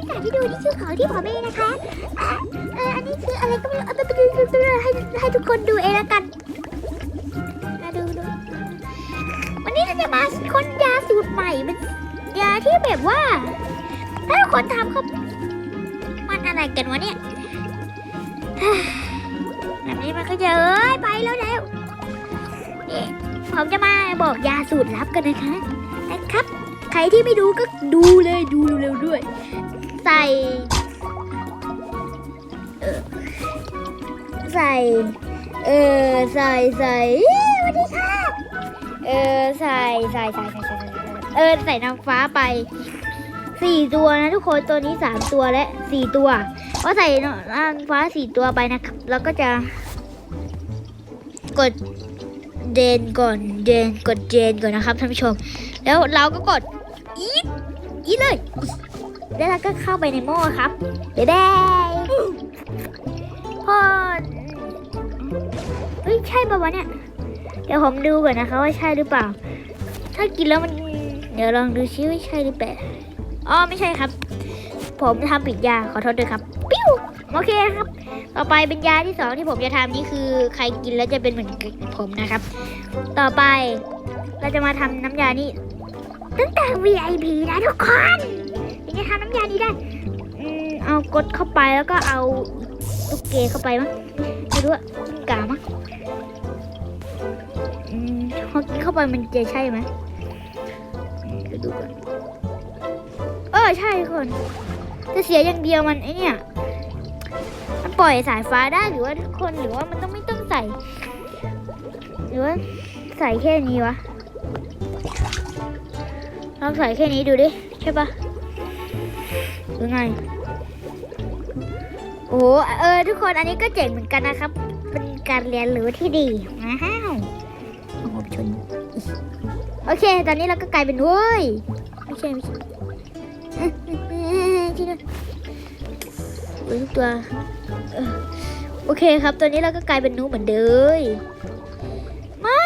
นพี่สาวที่ดูที่ชื่อของที่ผมเองนะคะ เอออันนี้คืออะไรก็ไม่รู้เอาไปดูดูดูให้ให้ทุกคนดูเองละกันมาดูดูวันนี้เราจะมาค้นยาสูตรใหม่เป็นยาที่แบบว่า ถ้าคนทำเขามันอะไรกันวะเนี่ยแบบนี้มันก็จะเอ้ยไปแล้วแล้วนี่ผมจะมาบอกยาสูตรลับกันนะคะนะครับ ใครที่ไม่ดูก็ดูเลยดูเร็วๆด้วย ใส่เออใส่ เออใส่ใส่สวัสดีค่ะเออใส่ใส่ใส่ใส่ใส่เออใส่น้ำฟ้าไปสี่ตัวนะทุกคนตัวนี้สามตัวและสี่ตัวพอใส่น้ำฟ้าสี่ตัวไปนะครับ แล้วก็จะ กดเดนก่อนเดนกดเดนก่อนนะครับท่านผู้ชม แล้วเราก็กดอีทอีทเลย แล้วเราก็เข้าไปในหม้อครับเดี๋ยวได้พอเฮ้ยใช่ปะวะเนี่ย เดี๋ยวผมดูก่อนนะคะว่าใช่หรือเปล่า ถ้ากินแล้วมัน เดี๋ยวลองดูซิว่าใช่หรือเปล่าอ๋อไม่ใช่ครับ ผมทำปิดยาขอโทษด้วยครับปิ้วโอเคครับ ต่อไปเป็นยาที่สองที่ผมจะทำนี่คือ ใครกินแล้วจะเป็นเหมือนผมนะครับ ต่อไปเราจะมาทำน้ำยานี่ตั้งแต่ VIP นะทุกคน ถึงจะทำน้ำยานี้ได้อืมเอากดเข้าไปแล้วก็เอาลูกเกเข้าไปมั้งไม่รู้อะกามั้งอืมพอกินเข้าไปมันจะใช่ไหมเดี๋ยวดูก่อนเออใช่คนจะเสียอย่างเดียวมันไอเนี่ยมันปล่อยสายฟ้าได้หรือว่าทุกคนหรือว่ามันต้องไม่ต้องใส่ หรือว่าใส่แค่นี้วะลองใส่แค่นี้ดูดิ ใช่ปะ รือไง โอ้โหเออ ทุกคนอันนี้ก็เจ๋งเหมือนกันนะครับ เป็นการเรียนรู้ที่ดีว้าวโอ้โหชนโอเค ตอนนี้เราก็กลายเป็นเว้ยไม่ใช่ไม่ใช่เอ๊ะเอ๊ะเอ๊ะที่นั่นโอ้ยทุกตัวโอเคครับตัวนี้เราก็กลายเป็นนูเหมือนเดิมไม่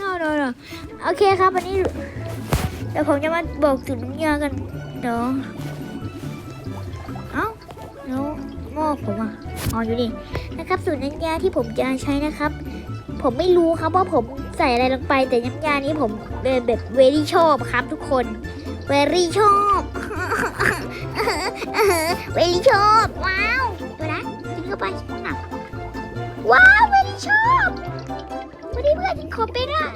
no no no โอเคครับวันนี้เดี๋ยวผมจะมาบอกสูตรน้ำยากันเดี๋ยวเอ้า แล้วหม้อผมอะอ๋ออยู่นี่นะครับสูตรน้ำยาที่ผมจะใช้นะครับ ผมไม่รู้ครับว่าผมใส่อะไรลงไป แต่น้ำยานี้ผมเป็นแบบเวรี่ชอบครับทุกคนเวรี่ชอบเวรี่ชอบว้าวตัวนะกินเข้าไปอะว้าวเวรี่ชอบวันนี้เพื่อนฉันขอเป็นอะ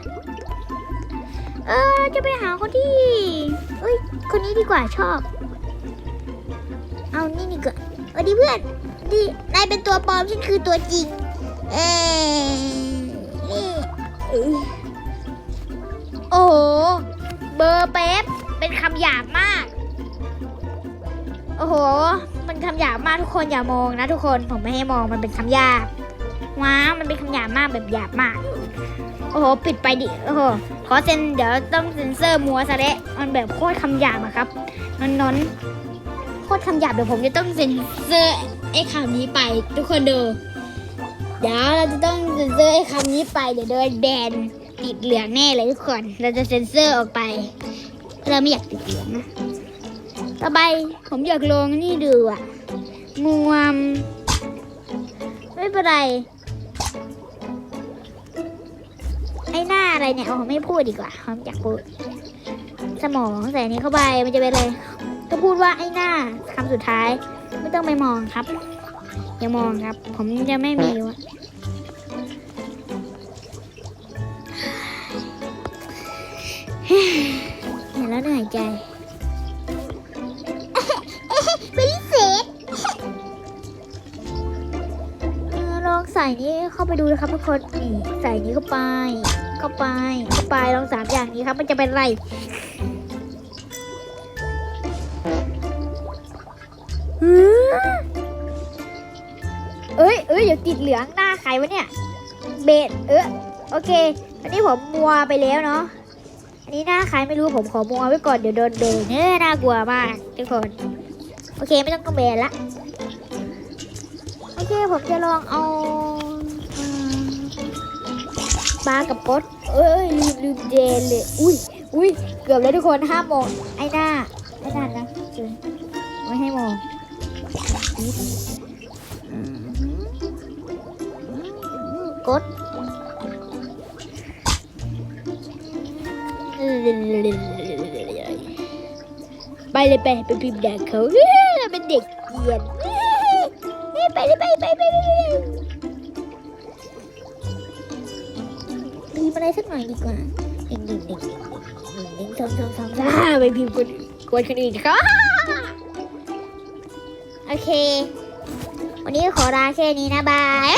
เออจะไปหาคนที่เอ้ยคนนี้ดีกว่าชอบ เอานี่ดีก วัสดีเพื่อนดีนายเป็นตัวปลอมฉันคือตัวจริง เออนี่โอ้โห เบอร์เป๊ปเป็นคำหยาบมาก โอ้โห มันคำหยาบมากทุกคนอย่ามองนะทุกคน ผมไม่ให้มองมันเป็นคำหยาบ ว้าว มันเป็นคำหยาบมากแบบหยาบมาก โอ้โห ปิดไปดิ โอ้โห ขอเซ็น เดี๋ยวต้องเซ็นเซอร์มัวซะแล้วมันแบบโคตรคำหยาบอะครับนนนน โคตรคำหยาบเดี๋ยวผมจะต้องเซ็นเซอร์ไอ้คำนี้ไป ทุกคนดู เดี๋ยวเราจะต้องเซ็นเซอร์ไอ้คำนี้ไปเดี๋ยวโดนแบนติดเหลืองแน่เลยทุกคน เราจะเซ็นเซอร์ออกไป เราไม่อยากติดเหลืองนะ ต่อไปผมอยากลองนี่ดูอะมวม ไม่เป็นไรไอ้หน้าอะไรเนี่ยผมไม่พูดดีกว่าผมอยากพูด สมองใส่นนี้เข้าไปมันจะเป็นอะไร ก็พูดว่าไอ้หน้าคำสุดท้าย ไม่ต้องไปมองครับ อย่ามองครับ ผมจะไม่มีวะเห็นแล้วเหนื่อยใจเป็นเศษลองใส่นี้เข้าไปดูนะครับทุกคนนี่ใส่นี้เข้าไป เข้าไป เข้าไปลองสามอย่างนี้ครับ มันจะเป็นไร เอ้ยเอ้ยเดี๋ยวติดเหลืองหน้าใครวะเนี่ย เบสเออโอเค อันนี้ผมมัวไปแล้วเนาะ อันนี้หน้าใครไม่รู้ผมขอมัวไว้ก่อนเดี๋ยวโดนเบนเนี่ยน่ากลัวมากทุกคน โอเคไม่ต้องก็เบนละ โอเคผมจะลองเอาปลากับกดเอ้ยลืมลืมเจนเลย อุ้ยอุ้ยเกือบแล้วทุกคนห้ามมองไอ้หน้าไอ้หน้านะไม่ให้มอง กดไปเลยไปไปพิมพ์ด่าเขาเฮ้ยเราเป็นเด็กเกียนเฮ้ยไปเลยไปไปไปไปไปพิมพ์อะไรสักหน่อยดีกว่าหนึ่งหนึ่งหนึ่งหนึ่งสองสองสองสามไปพิมพ์คนกวนคนอื่นเขา โอเค วันนี้ขอลาแค่นี้นะบาย